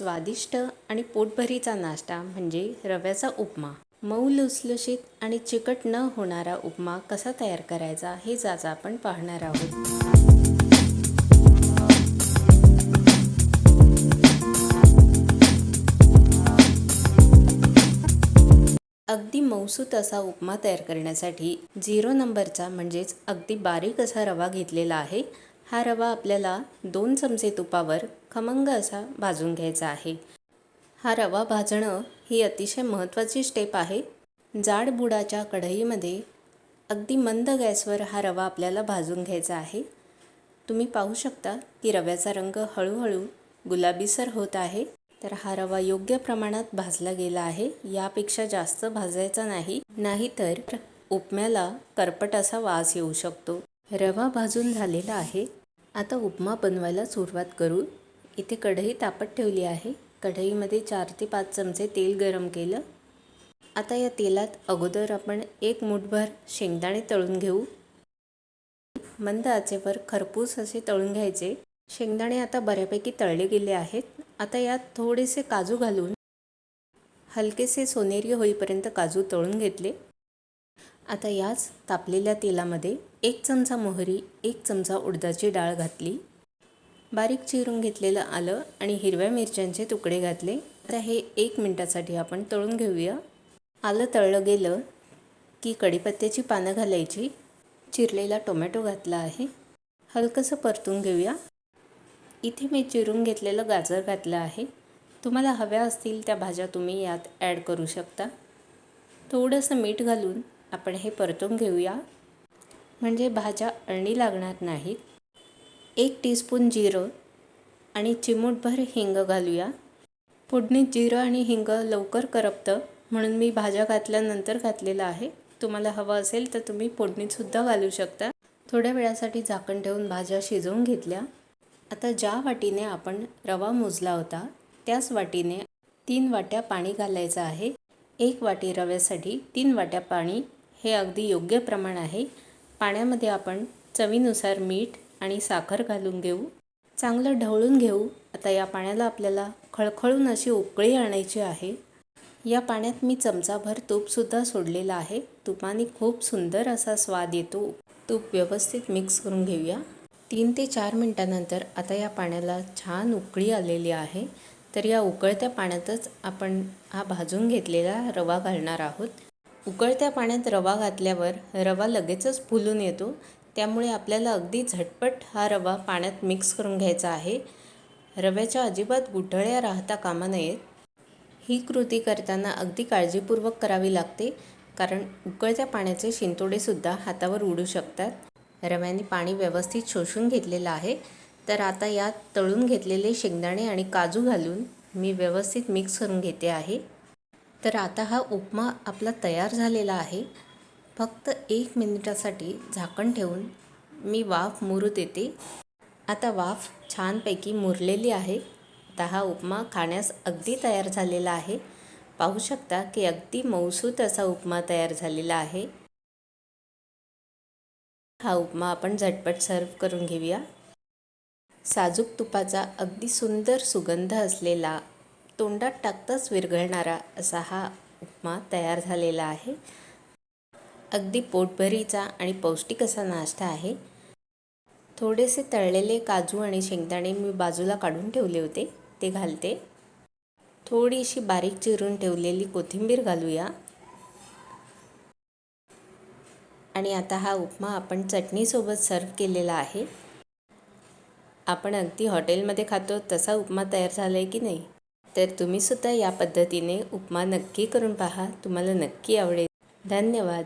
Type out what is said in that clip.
स्वादिष्ट आणि पोटभरीचा नाश्ता म्हणजे रव्याचा उपमा. मऊ लुसलुशीत आणि चिकट न होणारा उपमा कसा तयार करायचा हे आज आपण पाहणार आहोत. अगदी मौसूत असा उपमा तयार करण्यासाठी झिरो नंबरचा म्हणजेच अगदी बारीक असा रवा घेतलेला आहे. हा रवा आपल्याला दोन चमचे तुपावर खमंग असा भाजून घ्यायचा आहे. हा रवा भाजणं ही अतिशय महत्त्वाची स्टेप आहे. जाड बुडाच्या कढईमध्ये अगदी मंद गॅसवर हा रवा आपल्याला भाजून घ्यायचा आहे. तुम्ही पाहू शकता की रव्याचा रंग हळूहळू गुलाबीसर होत आहे. तर हा रवा योग्य प्रमाणात भाजला गेला आहे. यापेक्षा जास्त भाजायचा नाही. नाहीतर उपम्याला करपट असा वास येऊ शकतो. रवा भाजून झालेला आहे. आता उपमा बनवायला सुरुवात करू इथे कढई तापत ठेवली आहे. कढईमध्ये चार ते पाच चमचे तेल गरम केलं. आता या तेलात अगोदर आपण एक मुठभर शेंगदाणे तळून घेऊ. मंद आचेवर खरपूस असे तळून घ्यायचे. शेंगदाणे आता बऱ्यापैकी तळले गेले आहेत. आता यात थोडेसे काजू घालून हलकेसे सोनेरी होईपर्यंत काजू तळून घेतले. आता याच तापलेल्या तेलामध्ये एक चमचा मोहरी एक चमचा उडदाची डाळ घातली. बारीक चिरून घेतलेलं आलं आणि हिरव्या मिरच्यांचे तुकडे घातले. आता हे एक मिनटासाठी आपण तळून घेऊया. आलं तळलं गेलं की कढीपत्त्याची पानं घालायची. चिरलेला टोमॅटो घातला आहे. हलकंसं परतून घेऊया. इथे मी चिरून घेतलेलं गाजर घातलं आहे. तुम्हाला हव्या असतील त्या भाज्या तुम्ही यात ॲड करू शकता. थोडंसं मीठ घालून आपण हे परतून घेऊया. म्हणजे भाज्या अळणी लागणार नाहीत. एक टीस्पून जिरं आणि चिमूटभर हिंग घालूया. फोडणीत जिरं आणि हिंग लवकर करपतं. म्हणून मी भाज्या घातल्यानंतर घातलेलं आहे. तुम्हाला हवं असेल तर तुम्ही फोडणीतसुद्धा घालू शकता. थोड्या वेळासाठी झाकण ठेवून भाज्या शिजवून घेतल्या. आता ज्या वाटीने आपण रवा मोजला होता त्याच वाटीने तीन वाट्या पाणी घालायचं आहे. एक वाटी रव्यासाठी तीन वाट्या पाणी हे अगदी योग्य प्रमाण आहे. पाण्यामध्ये आपण चवीनुसार मीठ आणि साखर घालून घेऊ. चांगलं ढवळून घेऊ. आता या पाण्याला आपल्याला खळखळून अशी उकळी आणायची आहे. या पाण्यात मी चमचाभर तूपसुद्धा सोडलेलं आहे. तुपाने खूप सुंदर असा स्वाद येतो. तूप व्यवस्थित मिक्स करून घेऊया. तीन ते चार मिनटानंतर आता या पाण्याला छान उकळी आलेली आहे. तर या उकळत्या पाण्यातच आपण हा भाजून घेतलेला रवा घालणार आहोत. उकळत्या पाण्यात रवा घातल्यावर रवा लगेचच फुलून येतो. त्यामुळे आपल्याला अगदी झटपट हा रवा पाण्यात मिक्स करून घ्यायचा आहे. रव्याच्या अजिबात गुठळ्या राहता कामा नयेत. ही कृती करताना अगदी काळजीपूर्वक करावी लागते कारण उकळत्या पाण्याचे शिंतोडेसुद्धा हातावर उडू शकतात. रव्याने पाणी व्यवस्थित शोषून घेतलेलं आहे. तर आता यात तळून घेतलेले शेंगदाणे आणि काजू घालून मी व्यवस्थित मिक्स करून घेते आहे. तर आता हा उपमा आपला तयार झालेला आहे. फक्त एक मिनिटासाठी झाकण ठेवून मी वाफ मुरू देते आता वाफ छानपैकी मुरलेली आहे. आता हा उपमा खाण्यास अगदी तयार झालेला आहे. पाहू शकता की अगदी मऊसूत असा उपमा तयार झालेला आहे. हा उपमा आपण झटपट सर्व करून घेऊया. साजूक तुपाचा अगदी सुंदर सुगंध असलेला तोंडात टाकताच विरघळणारा असा हा उपमा तयार झालेला आहे. अगदी पोटभरीचा आणि पौष्टिक असा नाश्ता आहे. थोडेसे तळलेले काजू आणि शेंगदाणे मी बाजूला काढून ठेवले होते. ते घालते. थोडीशी बारीक चिरून ठेवलेली कोथिंबीर घालूया. आणि आता हा उपमा आपण चटणीसोबत सर्व केलेला आहे. आपण अगदी हॉटेलमध्ये खातो तसा उपमा तयार झाला आहे की नाही? तर तुम्हीसुद्धा या पद्धतीने उपमा नक्की करून पहा. तुम्हाला नक्की आवडेल. धन्यवाद.